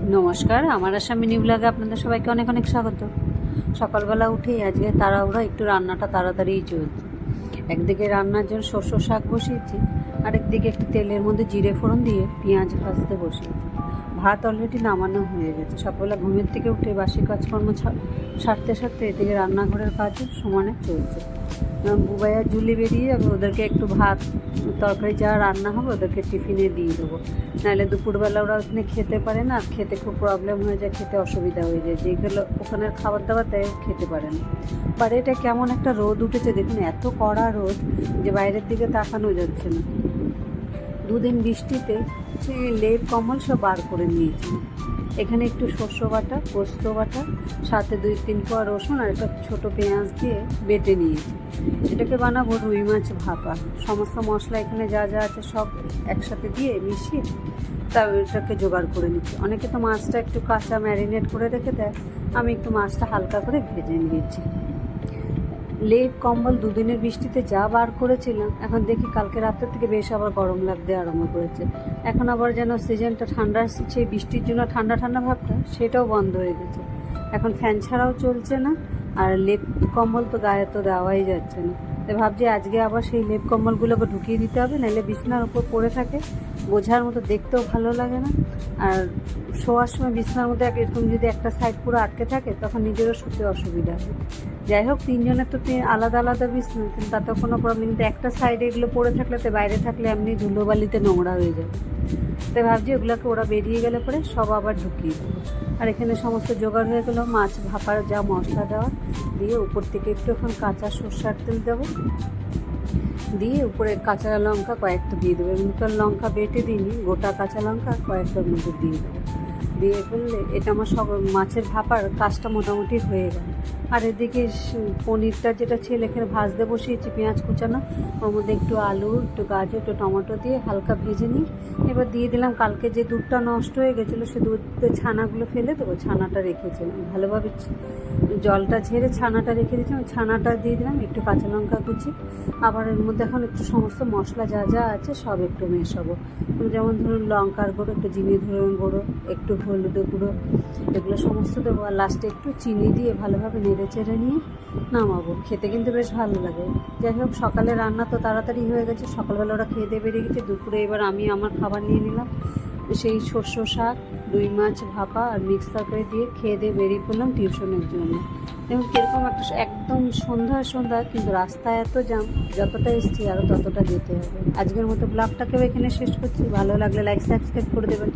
নমস্কার, আমার আশা মিনি ব্লগে আপনাদের সবাইকে অনেক অনেক স্বাগত। সকালবেলা উঠেই আজকে তাড়াহুড়া, একটু রান্নাটা তাড়াতাড়িই চলছে। একদিকে রান্নার জন্য শস্য শাক বসিয়েছি, আরেকদিকে একটু তেলের মধ্যে জিরে ফোড়ন দিয়ে পেঁয়াজ ভাজতে বসিয়েছি। ভাত অলরেডি নামানো হয়ে গেছে। সকালবেলা ঘুমের থেকে উঠে বাসি কাজকর্ম সারতে সারতে এদিকে রান্নাঘরের কাজও সমানে চলছে। বুবাইয়া জুলি বেরিয়ে যাবে ওদেরকে একটু ভাত, তরকারি যা রান্না হবে ওদেরকে টিফিনে দিয়ে দেবো। নাহলে দুপুরবেলা ওরা ওখানে খেতে পারে না, খেতে খুব প্রবলেম হয়ে যায়, খেতে অসুবিধা হয়ে যায়। যেগুলো ওখানের খাবার দাবার তাই খেতে পারে না। বাইরেটা কেমন একটা রোদ উঠেছে, দেখুন এত কড়া রোদ যে বাইরের দিকে তাকানো যাচ্ছে না। দুদিন বৃষ্টিতে লেপ কমল সব বার করে নিয়েছি। এখানে একটু শস্য বাটা, পোস্ত বাটা, সাথে দুই তিন কোয়া রসুন আর একটা ছোটো পেঁয়াজ দিয়ে বেটে নিয়েছি। এটাকে বানাবো রুই মাছ ভাপা। সমস্ত মশলা এখানে যা যা আছে সব একসাথে দিয়ে মিশিয়ে তা এটাকে জোগাড় করে নিচ্ছি। অনেকে তো মাছটা একটু কাঁচা ম্যারিনেট করে রেখে দেয়। আমি একটু মাছটা হালকা করে ভেজে নিয়েছি। লেপ, কম্বল দুদিনের বৃষ্টিতে যা বার করেছিলাম, এখন দেখি কালকে রাতের থেকে বেশ আবার গরম লাগতে আরম্ভ করেছে। এখন আবার যেন সিজনটা ঠান্ডা সেই বৃষ্টির জন্য ঠান্ডা ঠান্ডা ভাবটা সেটাও বন্ধ হয়ে গেছে। এখন ফ্যান ছাড়াও চলছে না, আর লেপ, কম্বল তো গায়ে তো দেওয়াই যাচ্ছে না। তাই ভাবছি আজকে আবার সেই লেপ কম্বলগুলো আবার ঢুকিয়ে দিতে হবে, নাহলে বিছনার উপর পড়ে থাকে। বোঝার মতো দেখতেও ভালো লাগে না। আর শোয়ার সময় বিছনার মধ্যে এরকম যদি একটা সাইড পুরো আটকে থাকে, তখন নিজেরও শুতে অসুবিধা হয়। যাই হোক, তিনজনের তো তিন আলাদা আলাদা বিছনা, কিন্তু তাতে কোনো প্রবলেম কিন্তু একটা সাইডে এগুলো পড়ে থাকলে তো বাইরে থাকলে এমনি ধুলোবালিতে নোংরা হয়ে যাবে তাই ভাবছি ওগুলোকে ওরা বেরিয়ে গেলে পরে সব আবার ঢুকিয়ে দেবো। আর এখানে সমস্ত জোগাড় হয়ে গেলো, মাছ, ভাপার যা মশলা দেওয়া, দিয়ে উপর থেকে একটু এখন কাঁচা সর্ষার তেল দেবো। দিয়ে উপরে কাঁচা লঙ্কা কয়েকটা দিয়ে দেবো। এমনি লঙ্কা বেটে দিইনি, গোটা কাঁচা লঙ্কা কয়েকটা মধ্যে দিয়ে দেবো। দিয়ে ফেললে এটা আমার সব মাছের ভাপার কাজটা মোটামুটি হয়ে গেল। আর এদিকে পনিরটা যেটা ছেলে এখানে ভাজতে বসিয়েছি, পেঁয়াজ কুচানো, ওর মধ্যে একটু আলু, একটু গাজর, একটু টমেটো দিয়ে হালকা ভেজে নিই। এবার দিয়ে দিলাম, কালকে যে দুধটা নষ্ট হয়ে গেছিল, সে দুধের ছানাগুলো ফেলে দেবো, ছানাটা রেখেছিলাম ভালোভাবে জলটা ঝেড়ে ছানাটা রেখে দিয়েছিলাম ছানাটা দিয়ে দিলাম, একটু কাঁচা লঙ্কা কুচি। আবার এর মধ্যে এখন একটু সমস্ত মশলা যা যা আছে সব একটু মেশাবো। যেমন ধরুন লঙ্কার গুঁড়ো, একটু জিনি ধরুন গুঁড়ো, একটু হলুদের গুঁড়ো, এগুলো সমস্ত দেবো। আর লাস্টে একটু চিনি দিয়ে ভালোভাবে নেড়ে চেড়ে নিয়ে নামাবো। খেতে কিন্তু বেশ ভালো লাগে। যাই হোক, সকালে রান্না তো তাড়াতাড়ি হয়ে গেছে। সকালবেলা ওরা খেয়ে দিয়ে বেরিয়ে গেছে। দুপুরে এবার আমি আমার খাবার নিয়ে নিলাম। সেই শস্য শাক, রুই মাছ ভাপা আর মিক্সার করে দিয়ে খেয়ে দিয়ে বেরিয়ে পড়লাম টিউশনের জন্য। এবং কীরকম একটা একদম সন্ধ্যা সন্ধ্যা, কিন্তু রাস্তায় এত জাম যতটা এসছি আরও ততটা যেতে হবে। আজকের মতো ব্লগটাকেও এখানে শেষ করছি। ভালো লাগলে লাইক সাবস্ক্রাইব করে দেবেন।